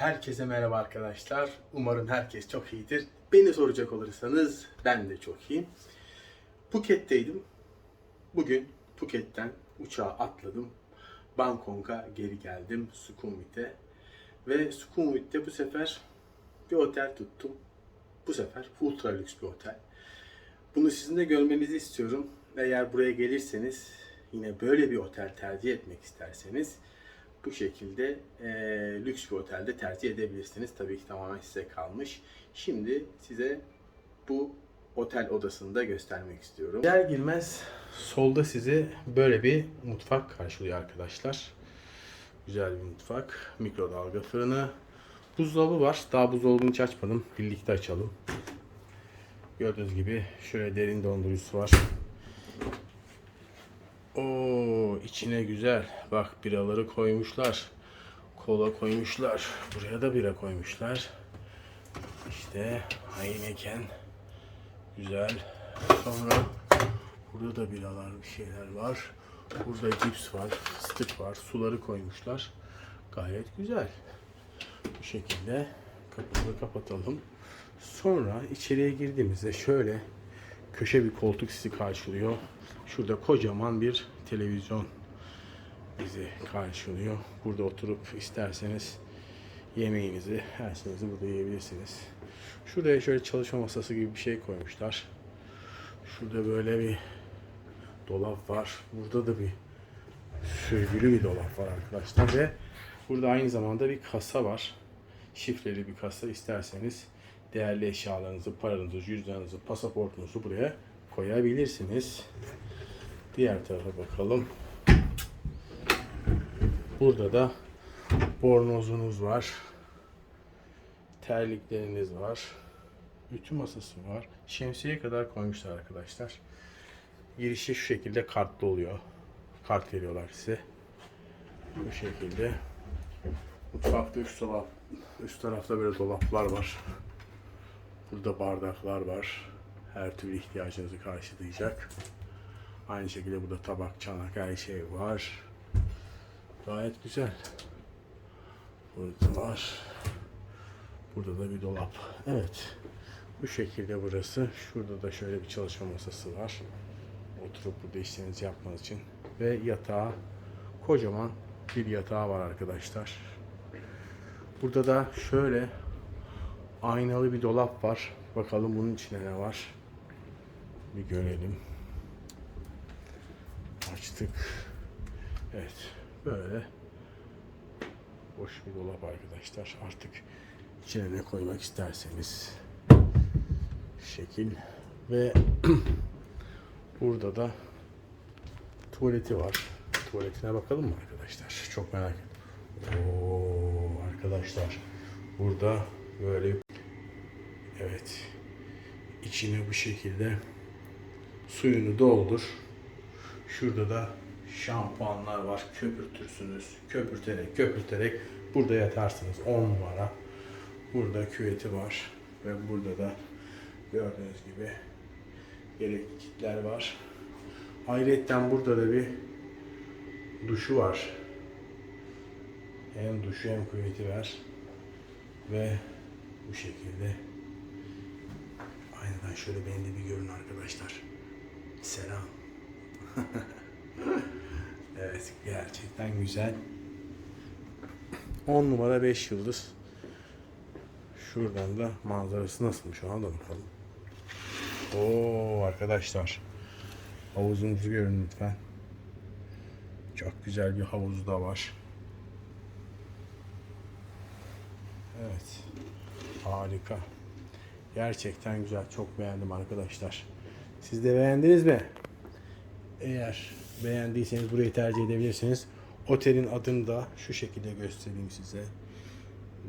Herkese merhaba arkadaşlar. Umarım herkes çok iyidir. Beni soracak olursanız ben de çok iyiyim. Phuket'teydim. Bugün Phuket'ten uçağa atladım. Bangkok'a geri geldim Sukhumvit'e. Ve Sukhumvit'te bu sefer bir otel tuttum. Bu sefer ultra lüks bir otel. Bunu sizin de görmenizi istiyorum. Eğer buraya gelirseniz yine böyle bir otel tercih etmek isterseniz bu şekilde e, lüks bir otelde tercih edebilirsiniz. Tabii ki tamamen size kalmış. Şimdi size bu otel odasını da göstermek istiyorum. Girer girmez solda sizi böyle bir mutfak karşılıyor arkadaşlar. Güzel bir mutfak. Mikrodalga fırını. Buzdolabı var. Daha buzdolabını hiç açmadım. Birlikte açalım. Gördüğünüz gibi şöyle derin dondurucusu var. Oo içine güzel. Bak biraları koymuşlar. Kola koymuşlar. Buraya da bira koymuşlar. İşte Heineken. Güzel. Sonra burada da biralar bir şeyler var. Burada cips var, fıstık var. Suları koymuşlar. Gayet güzel. Bu şekilde kapıyı kapatalım. Sonra içeriye girdiğimizde şöyle köşe bir koltuk sizi karşılıyor. Şurada kocaman bir televizyon bizi karşılıyor. Burada oturup isterseniz yemeğinizi, her şeyinizi burada yiyebilirsiniz. Şuraya şöyle çalışma masası gibi bir şey koymuşlar. Şurada böyle bir dolap var. Burada da bir sürgülü bir dolap var arkadaşlar ve burada aynı zamanda bir kasa var. Şifreli bir kasa isterseniz değerli eşyalarınızı, paranızı, cüzdanınızı, pasaportunuzu buraya koyabilirsiniz. Diğer tarafa bakalım. Burada da bornozunuz var. Terlikleriniz var. Ütü masası var. Şemsiye kadar koymuşlar arkadaşlar. Girişi şu şekilde kartlı oluyor. Kart veriyorlar size. Bu şekilde. Mutfakta üst, dolap, üst tarafta böyle dolaplar var. Burada bardaklar var. Her türlü ihtiyacınızı karşılayacak. Aynı şekilde burada tabak, çanak, her şey var. Gayet güzel. Burada var. Burada da bir dolap. Evet. Bu şekilde burası. Şurada da şöyle bir çalışma masası var. Oturup burada işlerinizi yapmanız için. Ve yatağı, kocaman bir yatağı var arkadaşlar. Burada da şöyle aynalı bir dolap var. Bakalım bunun içinde ne var. Bir görelim. Açtık. Evet. Böyle boş bir dolap arkadaşlar. Artık içine ne koymak isterseniz şekil ve burada da tuvaleti var. Tuvaletine bakalım mı arkadaşlar? Çok merak ettim. Arkadaşlar burada böyle evet içine bu şekilde suyunu doldur. Şurada da şampuanlar var. Köpürtürsünüz. Köpürterek köpürterek burada yatarsınız. 10 numara. Burada küveti var. Ve burada da gördüğünüz gibi gerekli kitler var. Ayrıca burada da bir duşu var. Hem duşu hem küveti var. Ve bu şekilde aynadan şöyle beni de bir görün arkadaşlar. Selam. evet gerçekten güzel. 10 numara 5 yıldız. Şuradan da manzarası nasılmış ona da bakalım. Oo arkadaşlar. Havuzunuzu görün lütfen. Çok güzel bir havuz da var. Evet. Harika. Gerçekten güzel. Çok beğendim arkadaşlar. Siz de beğendiniz mi? Eğer beğendiyseniz burayı tercih edebilirsiniz. Otelin adını da şu şekilde göstereyim size.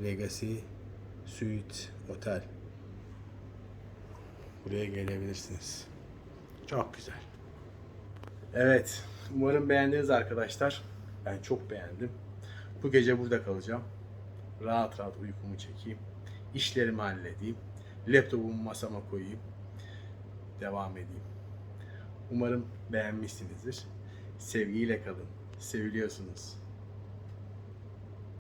Legacy Suite Otel. Buraya gelebilirsiniz. Çok güzel. Evet. Umarım beğendiniz arkadaşlar. Ben çok beğendim. Bu gece burada kalacağım. Rahat rahat uykumu çekeyim. İşlerimi halledeyim. Laptopumu masama koyayım. Devam edeyim. Umarım beğenmişsinizdir. Sevgiyle kalın. Seviliyorsunuz.